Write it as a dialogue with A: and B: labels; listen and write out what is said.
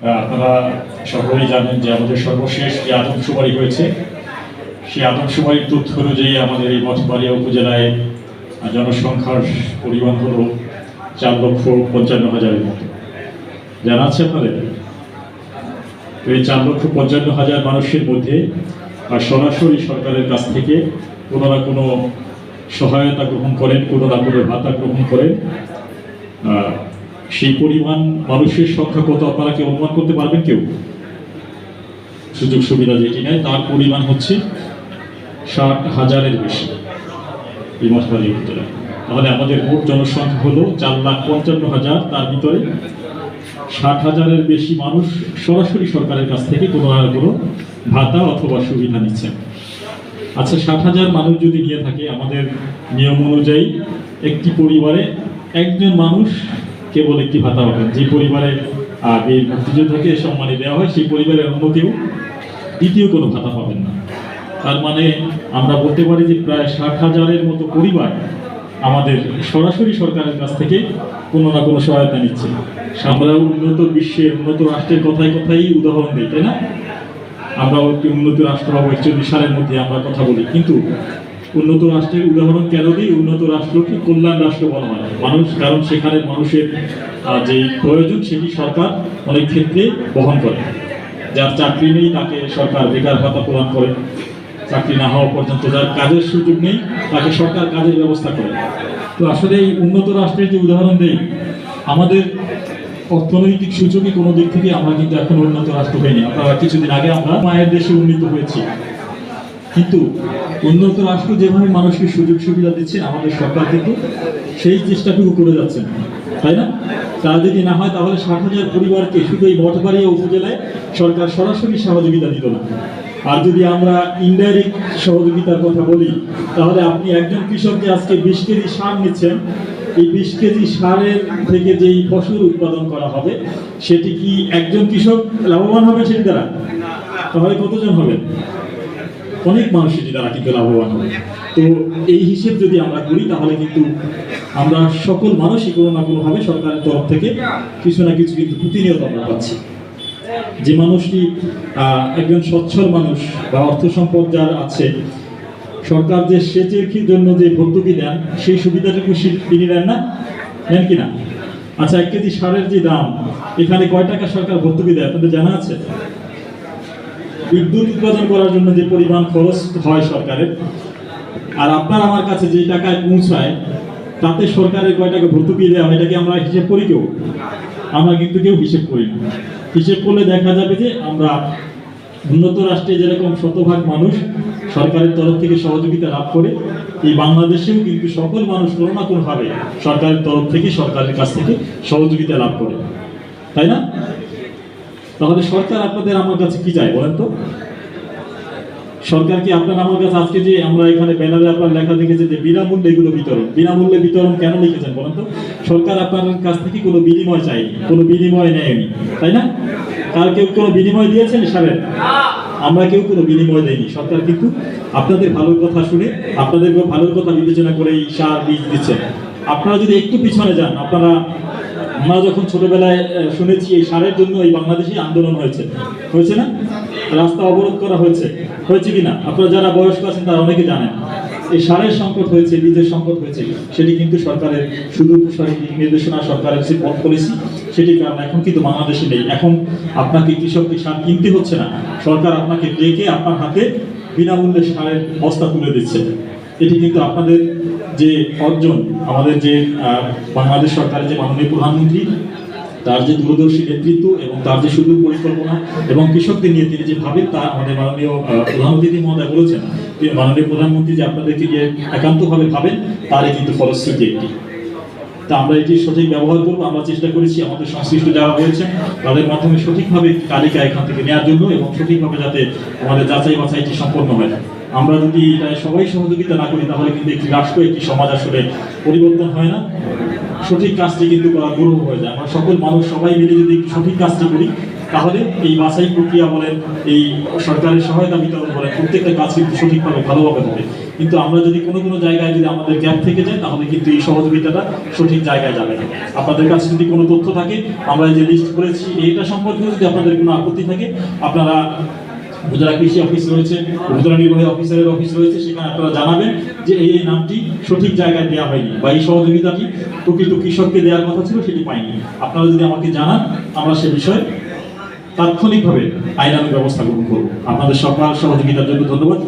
A: আপনারা সকলেই জানেন যে আমাদের সর্বশেষ যে আদমশুমারি হয়েছে, সেই আদমশুমারির তথ্য অনুযায়ী আমাদের এই মঠবাড়িয়া উপজেলায় জনসংখ্যার পরিমাণ হল চার লক্ষ পঞ্চান্ন হাজারের মতো। জানা আছে আপনাদের? তো এই চার লক্ষ পঞ্চান্ন হাজার মানুষের মধ্যে আর সরাসরি সরকারের কাছ থেকে কোনো না কোনো সহায়তা গ্রহণ করেন, কোনো না কোনো ভাতা গ্রহণ করেন। সেই পরিমাণ মানুষের সংখ্যা কত? আপনারা কি অনুমান করতে পারবেন কেউ? সুযোগ সুবিধা যেটি নেয়, তার পরিমাণ হচ্ছে ষাট হাজারের বেশি মশালি উপজেলা তাহলে আমাদের মোট জনসংখ্যা হলো চার লাখ পঞ্চান্ন হাজার। তার ভিতরে ষাট হাজারের বেশি মানুষ সরাসরি সরকারের কাছ থেকে কোনো না কোনো ভাতা অথবা সুবিধা নিচ্ছেন আচ্ছা ষাট হাজার মানুষ যদি নিয়ে থাকে, আমাদের নিয়ম অনুযায়ী একটি পরিবারে একজন মানুষ কেবল একটি ভাতা পাবেন যে পরিবারে এই মুক্তিযোদ্ধাকে সম্মানী দেওয়া হয়, সেই পরিবারের অন্য কেউ দ্বিতীয় কোনো ভাতা পাবেন না। তার মানে আমরা বলতে পারি যে প্রায় ষাট হাজারের মতো পরিবার আমাদের সরাসরি সরকারের কাছ থেকে কোনো না কোনো সহায়তা নিচ্ছে। আমরা উন্নত বিশ্বের, উন্নত রাষ্ট্রের কথায় কথাই উদাহরণ দিই, তাই না? আমরাও একটি উন্নত রাষ্ট্র হব একচল্লিশ সালের মধ্যে আমরা কথা বলি, কিন্তু উন্নত রাষ্ট্রের উদাহরণ কেন দিই? উন্নত রাষ্ট্রকে কল্যাণ রাষ্ট্র বলা হয়? মানুষ, কারণ সেখানে মানুষের যে প্রয়োজন সেটি সরকার অনেক ক্ষেত্রে বহন করে। যার চাকরি নেই, তাকে সরকার বেকার ভাতা প্রদান করে। চাকরি না হওয়া পর্যন্ত যার কাজের সুযোগ নেই, তাকে সরকার কাজের ব্যবস্থা করে। তো আসলে এই উন্নত রাষ্ট্রের যে উদাহরণ দেই, আমাদের অর্থনৈতিক সূচকে কোনো দিক থেকে আমরা কিন্তু এখন উন্নত রাষ্ট্র হইনি। আপনারা কিছুদিন আগে আমরা মায়ের দেশে উন্নীত হয়েছি। কিন্তু উন্নত রাষ্ট্র যেভাবে মানুষকে সুযোগ সুবিধা দিচ্ছে আমাদের সরকার কিন্তু সেই চেষ্টাটুকু করে যাচ্ছেন তাই না? তা যদি না হয় তাহলে ষাট হাজার পরিবারকে শুধু এই মঠবাড়িয়া উপজেলায় সরকার সরাসরি সহযোগিতা দিত না। আর যদি আমরা ইনডাইরেক্ট সহযোগিতার কথা বলি, তাহলে আপনি একজন কৃষককে আজকে বিশ কেজি সার নিচ্ছেন, এই বিশ কেজি সারের থেকে যেই ফসল উৎপাদন করা হবে, সেটি কি একজন কৃষক লাভবান হবে সেটি দ্বারা? তাহলে কতজন হবে? অনেক মানুষ সেটি দ্বারা কিন্তু লাভবান হবে তো এই হিসেব যদি আমরা করি, তাহলে কিন্তু আমরা সকল মানুষই কোনো না কোনোভাবে সরকারের তরফ থেকে কিছু না কিছু কিন্তু প্রতিনিয়ত আমরা পাচ্ছি। যে মানুষটি একজন সচ্ছল মানুষ বা অর্থ সম্পদ যার আছে, সরকার যে সেচের জন্য যে ভর্তুকি দেন, সেই সুবিধাটুকু তিনি নেন না? নেন কি না? আচ্ছা এক কেজি সারের যে দাম, এখানে কয় টাকা সরকার ভর্তুকি দেয় আপনাদের জানা আছে? বিদ্যুৎ উৎপাদন করার জন্য যে পরিমাণ খরচ হয় সরকারের, আর আপনার আমার কাছে যে টাকায় পৌঁছায়, তাতে সরকারের কয় টাকা ভর্তুকি দেওয়া হয়, এটাকে আমরা হিসেব করি কেউ? আমরা কিন্তু কেউ হিসেব করি না। হিসেব করলে দেখা যাবে যে আমরা উন্নত রাষ্ট্রে যেরকম শতভাগ মানুষ সরকারের তরফ থেকে সহযোগিতা লাভ করে, এই বাংলাদেশেও কিন্তু সকল মানুষ কোনো না কোনোভাবে সরকারের তরফ থেকে সরকারের কাছ থেকে সহযোগিতা লাভ করে। তাই না? তাহলে সরকার আপনাদের আমার কাছে কি চায় বলেন তো? সরকার কি আপনার আমার কাছে আজকে যে আমরা এখানে ব্যানারে আপনার লেখা দেখেছে যে বিনামূল্যে এগুলো বিতরণ। বিনামূল্যে বিতরণ কেন লিখেছেন বলেন তো? সরকার আপনার কাছ থেকে কোনো বিনিময় চাইনি কোনো বিনিময় নেয়নি, তাই না? কার কেউ কোনো বিনিময় দিয়েছেন সারের আমরা কেউ কোনো বিনিময় দেয়নি সরকার কিন্তু আপনাদের ভালোর কথা শুনে আপনাদের ভালোর কথা বিবেচনা করে এই সার বীজ দিচ্ছেন আপনারা যদি একটু পিছনে যান, আপনারা আমরা যখন ছোটবেলায় শুনেছি এই সারের জন্য এই বাংলাদেশে আন্দোলন হয়েছে। হয়েছে না? রাস্তা অবরোধ করা হয়েছে। হয়েছে কিনা? আপনারা যারা বয়স্ক আছেন, তারা অনেকে জানেন। এই সারের সংকট হয়েছে বীজের সংকট হয়েছে। সেটি কিন্তু সরকারের শুধু নির্দেশনা, সরকারের যে পথ পলিসি, সেটির কারণে এখন কিন্তু বাংলাদেশে নেই। এখন আপনাকে কৃষককে সার কিনতে হচ্ছে না। সরকার আপনাকে ডেকে আপনার হাতে বিনামূল্যে সারের বস্তা তুলে দিচ্ছে। এটি কিন্তু আপনাদের যে অর্জন আমাদের যে বাংলাদেশ সরকারের যে মাননীয় প্রধানমন্ত্রী তার যে দূরদর্শী নেতৃত্ব এবং তার যে সুদূর পরিকল্পনা এবং কৃষকদের নিয়ে তিনি যে ভাবেন তা আমাদের মাননীয় আহ, প্রধান অতিথি মহোদয় বলেছেন মাননীয় প্রধানমন্ত্রী যে আপনাদেরকে যে একান্তভাবে ভাবেন তারই কিন্তু ফলশ্রুতি একটি। তা আমরা এটি সঠিক ব্যবহার করব আমরা চেষ্টা করেছি আমাদের সংশ্লিষ্ট যারা রয়েছে তাদের মাধ্যমে সঠিকভাবে তালিকা এখান থেকে নেওয়ার জন্য এবং সঠিকভাবে যাতে আমাদের যাচাই বাছাইটি সম্পন্ন হয়। আমরা যদি এটা সবাই সহযোগিতা না করি, তাহলে কিন্তু একটি রাষ্ট্র, একটি সমাজ আসলে পরিবর্তন হয় না। সঠিক কাজটি কিন্তু করা দুরূহ হয়ে যায়। আমরা সকল মানুষ সবাই মিলে যদি সঠিক কাজটি করি, তাহলে এই বাছাই প্রক্রিয়া বলেন, এই সরকারের সহায়তা বিতরণ বলেন, প্রত্যেকটা কাজ কিন্তু সঠিকভাবে ভালোভাবে হবে। কিন্তু আমরা যদি কোনো কোনো জায়গায় যদি আমাদের গ্যাপ থেকে যায়, তাহলে কিন্তু এই সহযোগিতাটা সঠিক জায়গায় যাবে না। আপনাদের কাছে যদি কোনো তথ্য থাকে, আমরা যে লিস্ট করেছি, এইটা সম্পর্কে যদি আপনাদের কোনো আপত্তি থাকে, আপনারা উপজেলা কৃষি অফিস রয়েছে উপজেলা নির্বাহী অফিসারের অফিস রয়েছে, সেখানে আপনারা জানাবেন যে এই নামটি সঠিক জায়গায় দেওয়া হয়নি বা এই সহযোগিতাটি প্রকৃত কৃষককে দেওয়ার কথা ছিল, সেটি পাইনি। আপনারা যদি আমাকে জানান, আমরা সে বিষয়ে তাৎক্ষণিকভাবে আইনানুক ব্যবস্থা গ্রহণ করব। আপনাদের সকল সহযোগিতার জন্য ধন্যবাদ।